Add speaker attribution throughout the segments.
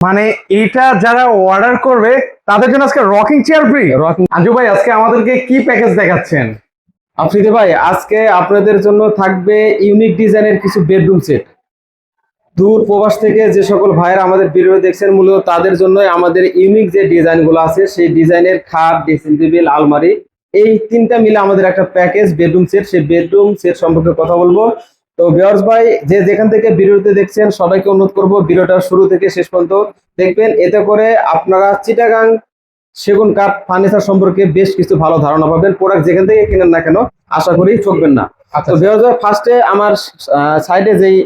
Speaker 1: মানে এটা যারা অর্ডার করবে তাদের জন্য আজকে rocking chair free
Speaker 2: rocking
Speaker 1: Anju ভাই আজকে আমাদেরকে কি প্যাকেজ দেখাচ্ছেন?
Speaker 2: আফ্রিদি ভাই আজকে আপনাদের জন্য থাকবে ইউনিক ডিজাইনের কিছু বেডরুম সেট দূর প্রবাস থেকে যে সকল ভাইয়েরা আমাদের ভিডিও দেখছেন মূলত তাদের জন্যই আমাদের ইউনিক যে ডিজাইনগুলো আছে সেই ডিজাইনের খাট ড্রেসিং টেবিল আলমারি এই তিনটা মিলে আমাদের একটা প্যাকেজ বেডরুম সেট সেই বেডরুম সেট সম্পর্কে কথা বলব। তো বিয়ার্স ভাই যে যেখান থেকে ভিডিওতে দেখছেন সবাইকে অনুরোধ করব ভিডিওটা শুরু থেকে শেষ পর্যন্ত দেখবেন। এতে করে আপনারা চিটাগাং সেগুন কাঠ ফার্নিচার সম্পর্কে বেশ কিছু ভালো ধারণা পাবেন। প্রোডাক্ট যেখান থেকে কেনেন না কেন আশা করি ঠকবেন না।
Speaker 1: আচ্ছা
Speaker 2: তো বিয়ার্স ভাই ফার্স্টে আমার সাইডে যেই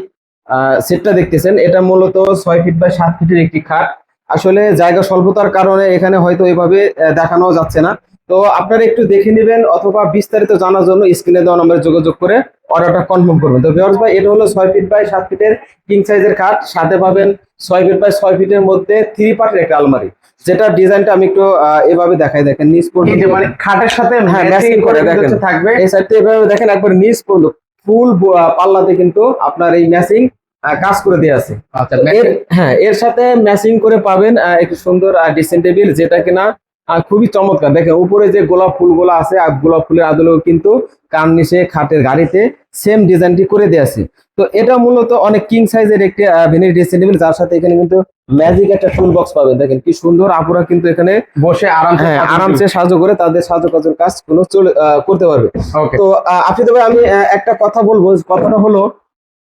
Speaker 2: সেটটা দেখতেছেন এটা মূলত ছয় ফিট বাই সাত ফিটের একটি খাট। আসলে জায়গা স্বল্পতার কারণে এখানে হয়তো আহ, দেখানো যাচ্ছে না। তো আপনারা একটু দেখে নেবেন অথবা বিস্তারিত জানার জন্য স্ক্রিনে দেওয়া নম্বরে যোগাযোগ করে অর্ডারটা কনফার্ম করবেন। তো ভিউয়ার্স ভাই এটা হলো ছয় ফিট বাই সাত ফিটের কিং সাইজের খাট সাথে পাবেন ছয় ফিট বাই ছয় ফিটের মধ্যে থ্রি পার্টের একটা আলমারি। যেটা ডিজাইনটা আমি একটু এভাবে দেখাই দেখেন নিচ পর্যন্ত।
Speaker 1: মানে খাটের সাথে
Speaker 2: হ্যাঁ,
Speaker 1: ম্যাচিং করে
Speaker 2: দেখেন।
Speaker 1: থাকবে।
Speaker 2: এই সাইডটা এভাবে দেখেন একবার নিচ পর্যন্ত ফুল পাল্লাতে কিন্তু আপনার এই ম্যাচিং কাজ করে দেওয়া আছে।
Speaker 1: আচ্ছা
Speaker 2: হ্যাঁ এর সাথে ম্যাচিং করে পাবেন একটু সুন্দর ড্রেসিং টেবিল যেটা কিনা আহ, খুবই চমৎকার। দেখেন উপরে যে গোলাপ ফুলগুলো আছে আর গোলাপ ফুলের আদলেও কিন্তু কান নিচে খাটের গাড়িতে সেম ডিজাইনটি করে দেওয়া আছে। তো এটা মূলত অনেক কিং সাইজের একটি ভেনির ড্রেসিং টেবিল যার সাথে এখানে কিন্তু ম্যাজিক একটা টুল বক্স পাবেন। দেখেন কি সুন্দর আপুরা কিন্তু এখানে
Speaker 1: বসে আরামসে
Speaker 2: হ্যাঁ আরামসে সাহায্য করে তাদের সাহায্য কাজের কাজ চলে করতে পারবে। তো আপনি তবে আমি একটা কথা বলব। কথাটা হলো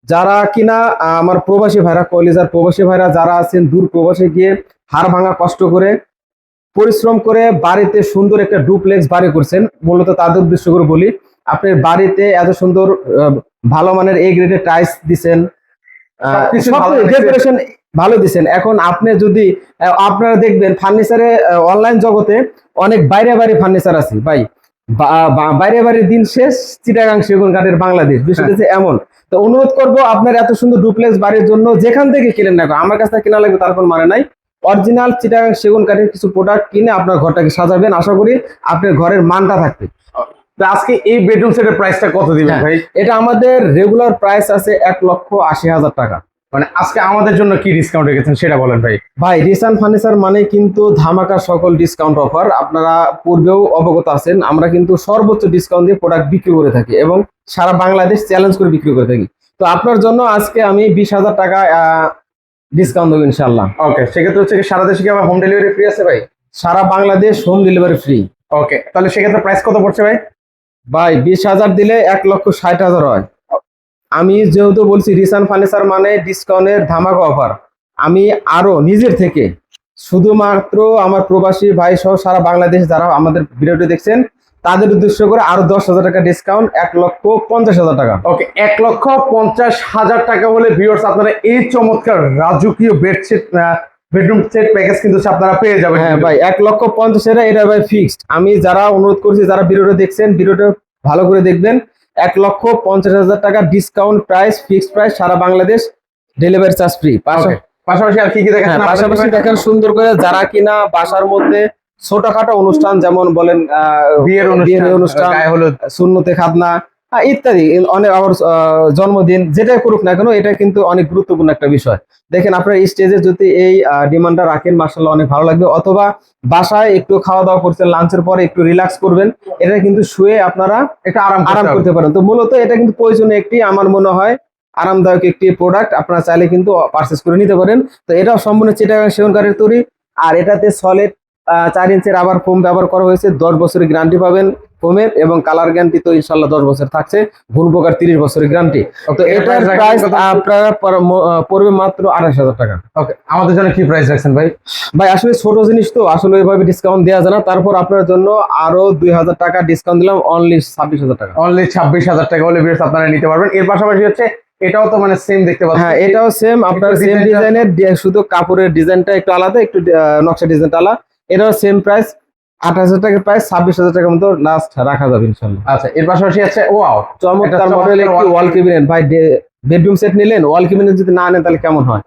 Speaker 2: যারা কিনা আমার প্রবাসী ভাইরা কলিজার প্রবাসী ভাইরা যারা আছেন দূর প্রবাসে গিয়ে হাড় ভাঙা কষ্ট করে পরিশ্রম করে বাড়িতে সুন্দর একটা ডুপ্লেক্স বাড়ি করছেন মূলত তাদের উদ্দেশ্য করে বলি আপনার বাড়িতে এত সুন্দর ভালো মানের এ গ্রেডের টাইলস দিছেন
Speaker 1: ভালো মানের
Speaker 2: ডেকোরেশন ভালো দিছেন। এখন আপনি যদি আপনারা দেখবেন ফার্নিচারে অনলাইন জগতে অনেক বাইরে বাইরে ফার্নিচার আছে। ভাই বাইরে বাইরে দিন শেষ চিটাগাং সেগুন কাঠের বাংলাদেশ বিষয়টা এমন। তো অনুরোধ করব আপনার এত সুন্দর ডুপ্লেক্স বাড়ির জন্য যেখান থেকে কিনেন না আমার কাছ থেকে কেনা লাগবে তার কোনো মানে নাই। অরিজিনাল চিটাগাং সেগুন কাঠের কিছু প্রোডাক্ট কিনে আপনার ঘরটাকে সাজাবেন। আশা করি আপনার ঘরের মানটা থাকবে।
Speaker 1: তো আজকে এই বেডরুম সেটের প্রাইসটা কত দিবেন
Speaker 2: হ্যাঁ।
Speaker 1: ভাই?
Speaker 2: এটা আমাদের রেগুলার প্রাইস আছে এক লক্ষ আশি হাজার টাকা।
Speaker 1: মানে আজকে আমাদের জন্য কি ডিসকাউন্ট রেখেছেন সেটা বলেন ভাই।
Speaker 2: ভাই রিসান ফার্নিচার মানে কিন্তু ধামাকা সকল ডিসকাউন্ট অফার আপনারা পূর্বেও অবগত আছেন আমরা কিন্তু সর্বোচ্চ ডিসকাউন্ট দিয়ে প্রোডাক্ট বিক্রি করে থাকি এবং সারা বাংলাদেশ চ্যালেঞ্জ করে বিক্রি করে থাকি। তো আপনার জন্য আজকে আমি বিশ হাজার টাকা ডিসকাউন্ট দেবো ইনশাল্লাহ
Speaker 1: ওকে সেক্ষেত্রে হচ্ছে সারা দেশে কি আবার হোম ডেলিভারি ফ্রি আছে ভাই?
Speaker 2: সারা Bangladesh home delivery free
Speaker 1: okay তাহলে সেক্ষেত্রে প্রাইস কত পড়ছে ভাই?
Speaker 2: ভাই বিশ হাজার দিলে এক লক্ষ ষাট হাজার হয়। আমি যেহেতু বলছি রিসান ফার্নিচার মানে ডিসকাউন্টের ধামাকা অফার আমি আরও নিজের থেকে শুধুমাত্র আমার প্রবাসী ভাই সহ সারা বাংলাদেশ যারা আমাদের ভিডিওটি দেখছেন তাদের উদ্দেশ্য করে আরও দশ হাজার টাকা ডিসকাউন্ট এক লক্ষ পঞ্চাশ হাজার টাকা।
Speaker 1: ওকে এক লক্ষ পঞ্চাশ হাজার টাকা হলে ভিউয়ার্স আপনারা এই চমৎকার রাজকীয় বেডশিট বেডরুম সেট প্যাকেজ কিন্তু আপনারা পেয়ে যাবেন
Speaker 2: হ্যাঁ ভাই এক লক্ষ পঞ্চাশ হাজার এটা ভাই ফিক্সড আমি যারা অনুরোধ করছি যারা ভিডিওটা দেখছেন ভিডিওটা ভালো করে দেখবেন। এক লক্ষ পঞ্চাশ হাজার টাকা ডিসকাউন্ট প্রাইস ফিক্সড প্রাইস সারা বাংলাদেশ ডেলিভারি চার্জ ফ্রি.
Speaker 1: পাশাপাশি আর কি কি দেখেন
Speaker 2: হ্যাঁ পাশাপাশি দেখেন সুন্দর করে যারা কিনা বাসার মধ্যে ছোটখাটো অনুষ্ঠান যেমন বলেন
Speaker 1: বিয়ের অনুষ্ঠান
Speaker 2: শূন্যতে খাতনা ইত্যাদি। অনেক আবার জন্মদিন যেটাই করুক না কেন এটা কিন্তু অনেক গুরুত্বপূর্ণ একটা বিষয়। দেখেন আপনার স্টেজে যদি এই ডিমান্ডটা রাখেন মার্শাল্লাহ অনেক ভালো লাগবে। অথবা বাসায় একটু খাওয়া দাওয়া করছেন লাঞ্চের পরে একটু রিল্যাক্স করবেন এটা কিন্তু শুয়ে আপনারা
Speaker 1: একটু আরাম
Speaker 2: আরাম করতে পারেন। তো মূলত এটা কিন্তু প্রয়োজনীয় একটি আমার মনে হয় আরামদায়ক একটি প্রোডাক্ট আপনারা চাইলে কিন্তু পারচেস করে নিতে পারেন। তো এটাও সম্পূর্ণ চিটাগাং সেবনকারের তৈরি। আর এটাতে সলিড চার ইঞ্চের আবার ফোম ব্যবহার করা হয়েছে। দশ বছরের গ্যারান্টি পাবেন ফোমের এবং কালার গ্যারান্টি তো ইনশাল্লাহ দশ বছর থাকছে। ঘুন প্রকার তিরিশ বছরের গ্যারান্টি তো এটার প্রাইস আপনারা পড়বে মাত্র আঠাশ হাজার টাকা।
Speaker 1: ওকে আমাদের জন্য কি প্রাইস রাখছেন ভাই?
Speaker 2: ভাই আসলে ছোট জিনিস তো আসলে ওইভাবে ডিসকাউন্ট দেওয়া যায় না। তারপর আপনার জন্য আরও দুই হাজার টাকা ডিসকাউন্ট দিলাম অনলি ছাব্বিশ হাজার টাকা।
Speaker 1: অনলি ছাব্বিশ হাজার টাকা হলে ভিউয়ার্স আপনারা নিতে পারবেন। এর পাশাপাশি হচ্ছে এটাও তো মানে সেম দেখতে পাচ্ছেন।
Speaker 2: হ্যাঁ এটাও সেম আপনার সেম ডিজাইনের শুধু কাপড়ের ডিজাইনটা একটু আলাদা একটু নকশা ডিজাইনটা আলাদা। এটাও সেম প্রাইস আঠাশ হাজার টাকার প্রাইস ছাব্বিশ হাজার টাকার মতো লাস্ট রাখা যাবে ইনশাল্লাহ।
Speaker 1: আচ্ছা এর পাশাপাশি আছে ওয়াও
Speaker 2: চমৎকার মডেল একটি ওয়াল কেবিনেট ভাই বেডরুম সেট নিলেন ওয়াল যদি না নেন তাহলে কেমন হয়?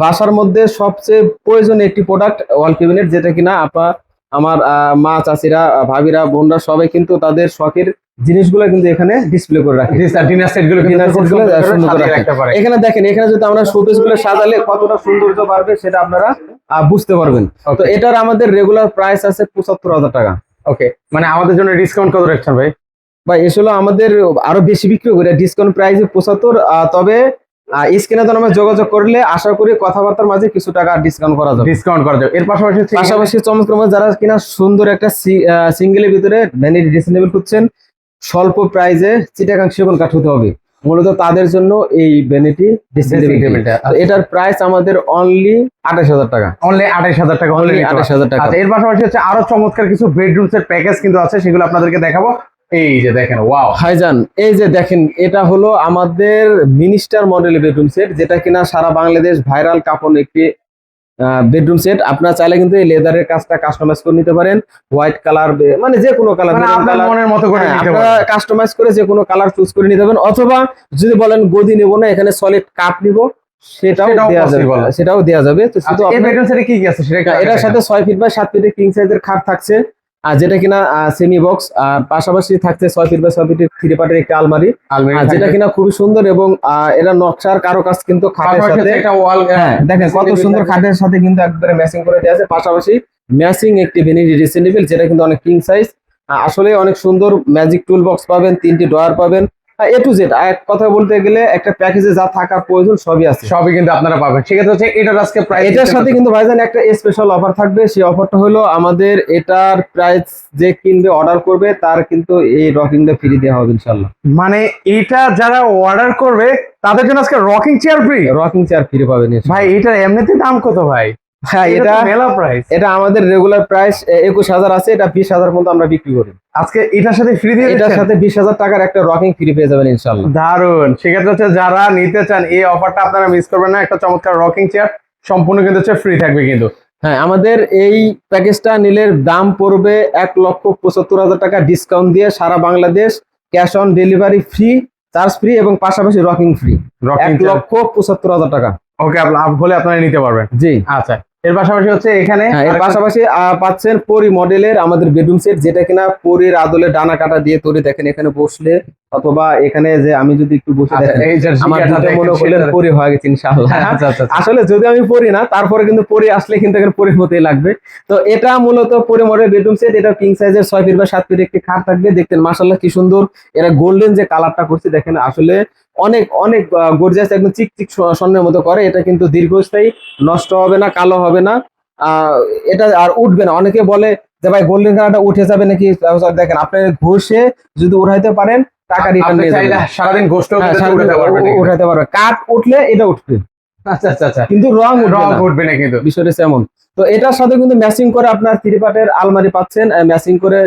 Speaker 2: বাসার মধ্যে সবচেয়ে প্রয়োজনীয় একটি প্রোডাক্ট ওয়াল কেবিনেট যেটা কিনা আপনার আমার মা চাষিরা ভাবিরা বোনরা সবাই কিন্তু তাদের শখের জিনিসগুলো কিন্তু এখানে ডিসপ্লে করে রাখে।
Speaker 1: ডিনার
Speaker 2: সেটগুলো set গুলো সুন্দর করে
Speaker 1: রাখতে পারে।
Speaker 2: এখানে দেখেন এখানে যদি আমরা শোপিসগুলো সাজালে কতটা সৌন্দর্য বাড়বে সেটা আপনারা বুঝতে পারবেন। তো এটার আমাদের রেগুলার প্রাইস আছে পঁচাত্তর হাজার টাকা।
Speaker 1: ওকে মানে আমাদের জন্য ডিসকাউন্ট কত রাখছেন ভাই?
Speaker 2: বা এসলো আমাদের আরও বেশি বিক্রি করে ডিসকাউন্ট প্রাইস পঁচাত্তর তবে স্ক্রিনে তো আমরা যোগাযোগ করলে আশা করি কথাবার্তার মাঝে কিছু টাকা ডিসকাউন্ট করা যাবে।
Speaker 1: ডিসকাউন্ট করা যাবে। এর পাশাপাশি
Speaker 2: পাশাপাশি চমৎকার যারা কিনা সুন্দর একটা সিঙ্গেলের ভিতরে ভ্যানিটি ডিসেনেবল খুঁজছেন স্বল্প প্রাইজে চিটাগাং সেগুন কাঠ হতে হবে। মূলত তাদের জন্য এই
Speaker 1: বেনিটি
Speaker 2: এটার প্রাইস আমাদের অনলি আঠাশ হাজার টাকা।
Speaker 1: অনলি আঠাশ হাজার টাকা
Speaker 2: অনলি আঠাশ হাজার টাকা।
Speaker 1: আচ্ছা এর পাশাপাশি হচ্ছে আরও চমৎকার কিছু বেডরুম সেট প্যাকেজ কিন্তু আছে সেগুলো আপনাদেরকে দেখাবো। এই যে দেখেন ওয়াও
Speaker 2: ভাইজান এই যে দেখেন এটা হলো আমাদের মিনিস্টার মডেলের বেডরুম সেট যেটা কিনা সারা বাংলাদেশ ভাইরাল কাপড় একটি বেডরুম সেট আপনার চাইলে কিন্তু এই লেদারের কাজটা কাস্টমাইজ করে নিতে পারেন। হোয়াইট কালার মানে যে কোনো কালার
Speaker 1: মানে আপনার মনের মতো করে
Speaker 2: আপনারা কাস্টমাইজ করে যে কোনো কালার চুজ করে নিতে পারেন অথবা যদি বলেন গদি নেব না এখানে সলিড কাপ নিব সেটাও
Speaker 1: দেয়া
Speaker 2: দেওয়া যাবে। সেটাও দেওয়া যাবে। তো শুধু
Speaker 1: আচ্ছা, এই বেডরুম সেটে কি কি আছে সেটা
Speaker 2: হ্যাঁ, এটার সাথে ছয় ফিট বাই সাত ফিটের কিং সাইজের খাট থাকছে। যেটা কিনা সেমি বক্স আর পাশাপাশি থাকছে ছয় ফিট বা ছয় ফিটের থ্রি পার্টের একটা আলমারি।
Speaker 1: আলমারি
Speaker 2: যেটা কিনা খুবই সুন্দর এবং এটা নকশার কারও কাজ কিন্তু খাটের সাথে। হ্যাঁ দেখেন কত সুন্দর খাটের সাথে কিন্তু একবারে ম্যাচিং করে দেওয়া আছে। পাশাপাশি ম্যাচিং একটি ভেনিটি ড্রেসিং টেবিল যেটা কিন্তু অনেক কিং সাইজ আসলে অনেক সুন্দর ম্যাজিক টুল বক্স পাবেন তিনটি ড্রয়ার পাবেন। এ টু জেড এক কথা বলতে গেলে একটা প্যাকেজে যা থাকার প্রয়োজন সবই আছে।
Speaker 1: সবই কিন্তু আপনারা পাবেন। সেক্ষেত্রে হচ্ছে এটার আজকে প্রাইস
Speaker 2: এটার সাথে কিন্তু ভাইজান একটা স্পেশাল অফার থাকবে। সেই অফারটা হলো আমাদের এটার প্রাইস যে কিনবে অর্ডার করবে তার কিন্তু এই রকিংটা ফ্রি দেওয়া হবে ইনশাল্লাহ
Speaker 1: মানে এটা যারা অর্ডার করবে তাদের জন্য আজকে rocking chair free
Speaker 2: rocking chair free পাবেন
Speaker 1: ভাই এটার এমনিতে দাম কত ভাই?
Speaker 2: হ্যাঁ এটা
Speaker 1: মেলা প্রাইস
Speaker 2: এটা আমাদের রেগুলার প্রাইস একুশ হাজার আছে এটা বিশ হাজার পর্যন্ত আমরা বিক্রি করি।
Speaker 1: আজকে এটার সাথে ফ্রি দিয়ে
Speaker 2: এটার সাথে বিশ হাজার টাকার একটা রকিং ফ্রি পেয়ে যাবেন ইনশাল্লাহ
Speaker 1: দারুণ সেক্ষেত্রে হচ্ছে যারা নিতে চান এই অফারটা আপনারা মিস করবেন না। একটা চমৎকার রকিং চেয়ার সম্পূর্ণ কিন্তু হচ্ছে ফ্রি থাকবে কিন্তু।
Speaker 2: হ্যাঁ আমাদের এই প্যাকেজটা নিলে দাম পড়বে এক লক্ষ পঁচাত্তর হাজার টাকা ডিসকাউন্ট দিয়ে সারা Bangladesh cash on delivery free charge free এবং পাশাপাশি রকিং ফ্রি এক লক্ষ পঁচাত্তর হাজার টাকা।
Speaker 1: ওকে হলে আপনারা নিতে পারবেন।
Speaker 2: জি।
Speaker 1: আচ্ছা। এর পাশাপাশি হচ্ছে এখানে
Speaker 2: হ্যাঁ এর পাশাপাশি আহ, পাচ্ছেন পরি মডেলের আমাদের বেডরুম সেট যেটা কিনা পরির আদলে ডানা কাটা দিয়ে তৈরি। দেখেন এখানে বসলে অথবা এখানে যে আমি যদি একটু বসে
Speaker 1: আচ্ছা,
Speaker 2: দেখেন আমার মনে করলেন পরি হয়ে গেছে ইনশাআল্লাহ।
Speaker 1: আচ্ছা আচ্ছা।
Speaker 2: আসলে যদি আমি পড়ি না তারপরে কিন্তু পরি আসলে কিন্তু এখানে মতোই লাগবে। তো এটা মূলত পরি মডেল বেডরুম সেট এটা কিং সাইজের ছয় ফিট বা সাত ফিট একটি খাট থাকবে। দেখতেন মাসাল্লাহ কি সুন্দর এরা গোল্ডেন যে কালারটা করছে দেখেন আসলে অনেক অনেক গর্জিয়াস একদম চিক চিক স্বর্ণের মতো করে। এটা কিন্তু দীর্ঘস্থায়ী নষ্ট হবে না কালো হবে না। আহ, এটা আর উঠবে না। অনেকে বলে যে ভাই গোল্ডেন কালারটা উঠে যাবে নাকি? দেখেন আপনি ঘষে যদি উঠাইতে পারেন টাকা রিটার্ন নিয়ে যাবেন।
Speaker 1: সারাদিন গোষ্ঠ
Speaker 2: হ্যাঁ, সারাদিন উ- উঠাতে পারবে কাঠ উঠলে এটা উঠবে।
Speaker 1: আচ্ছা আচ্ছা আচ্ছা।
Speaker 2: কিন্তু রং
Speaker 1: রং উঠবে না কিন্তু।
Speaker 2: বিষয়টা এমন। তো এটার সাথে কিন্তু ম্যাচিং করে আপনার থ্রি পার্টের আলমারি পাচ্ছেন ম্যাচিং করে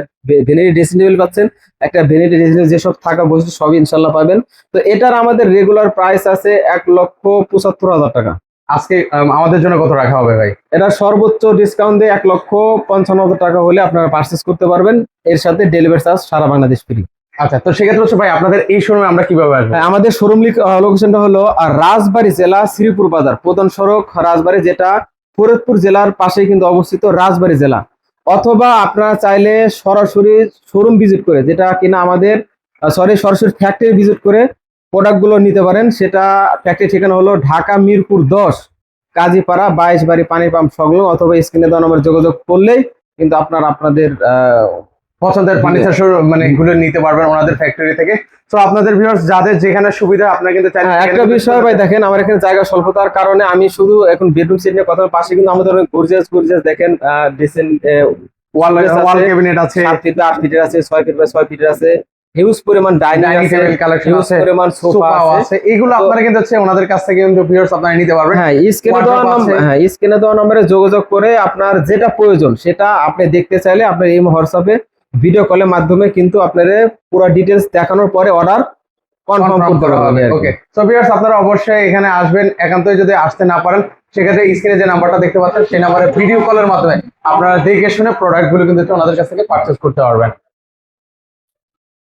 Speaker 2: ভেনিটি ড্রেসিং টেবিল পাচ্ছেন একটা ভেনিটি ড্রেসিং যেসব থাকা বৈশিষ্ট্য সবই ইনশাল্লাহ পাবেন। তো এটার আমাদের রেগুলার প্রাইস আছে এক লক্ষ পঁচাত্তর হাজার টাকা।
Speaker 1: আজকে আমাদের জন্য কত রাখা হবে ভাই?
Speaker 2: এটা সর্বোচ্চ ডিসকাউন্ট দিয়ে এক লক্ষ পঞ্চান্ন হাজার টাকা হলে আপনারা পার্চেস করতে পারবেন। এর সাথে ডেলিভারি চার্জ সারা বাংলাদেশ ফ্রি
Speaker 1: আচ্ছা তো সেক্ষেত্রে হচ্ছে ভাই আপনাদের এই শোরুমে আমরা কীভাবে আসব?
Speaker 2: হ্যাঁ, আমাদের শোরুম লোকেশনটা হলো রাজবাড়ী জেলা শ্রীপুর বাজার প্রধান সড়ক রাজবাড়ী যেটা ফরিদপুর জেলার পাশেই কিন্তু অবস্থিত রাজবাড়ী জেলা। অথবা আপনারা চাইলে সরাসরি শোরুম ভিজিট করে যেটা কিনা আমাদের সরি সরাসরি ফ্যাক্টরি ভিজিট করে প্রোডাক্টগুলো নিতে পারেন। সেটা ফ্যাক্টরি ঠিকানা হলো ঢাকা মিরপুর দশ কাজীপাড়া বাইশ বাড়ি পানি পাম্প সংলগ্ন অথবা স্ক্রিনে দেওয়া নম্বরে যোগাযোগ করলেই কিন্তু আপনার আপনাদের
Speaker 1: পছন্দের ফার্নিচার মানে এগুলো নিতে পারবেন ওনাদের ফ্যাক্টরি থেকে। তো আপনাদের ভিউয়ার্স যাদের যেখানে সুবিধা আপনারা কিন্তু চাইলে
Speaker 2: হ্যাঁ, একটা বিষয় ভাই দেখেন আমার এখানে জায়গা স্বল্পতার কারণে আমি শুধু এখন বেডরুম সেট নিয়ে কথা পাশে কিন্তু আমাদের গর্জিয়াস গর্জিয়াস দেখেন ডিসেন্ট
Speaker 1: ওয়াল ওয়াল ক্যাবিনেট আছে
Speaker 2: সাত ফিট আট ফিটের আছে ছয় ফিট বাই ছয় ফিটের আছে হিউজ পরিমাণ ডাইনিং
Speaker 1: টেবিল কালেকশন
Speaker 2: হিউজ
Speaker 1: আছে
Speaker 2: পরিমাণ সোফা আছে।
Speaker 1: এগুলো আপনারা কিন্তু হচ্ছে ওনাদের কাছ থেকে কিন্তু ভিউয়ার্স আপনারা নিতে পারবেন।
Speaker 2: হ্যাঁ স্ক্রিনে দেওয়া নম্বর। হ্যাঁ স্ক্রিনে দেওয়া নম্বরে যোগাযোগ করে আপনার যেটা প্রয়োজন সেটা আপনি দেখতে চাইলে আপনার এই হোয়াটসঅ্যাপে ভিডিও কলের মাধ্যমে কিন্তু আপনাদের পুরো ডিটেলস দেখানোর পরে অর্ডার কনফার্ম করতে হবে
Speaker 1: ওকে সো ভিউয়ার্স আপনারা অবশ্যই এখানে আসবেন একান্তই যদি আসতে না পারেন সেক্ষেত্রে স্ক্রিনে যে নাম্বারটা দেখতে পাচ্ছেন সেই নাম্বারে ভিডিও কলের মাধ্যমে আপনারা দেখে শুনে প্রোডাক্টগুলো কিন্তু ওনাদের কাছ থেকে পারচেস করতে পারবেন।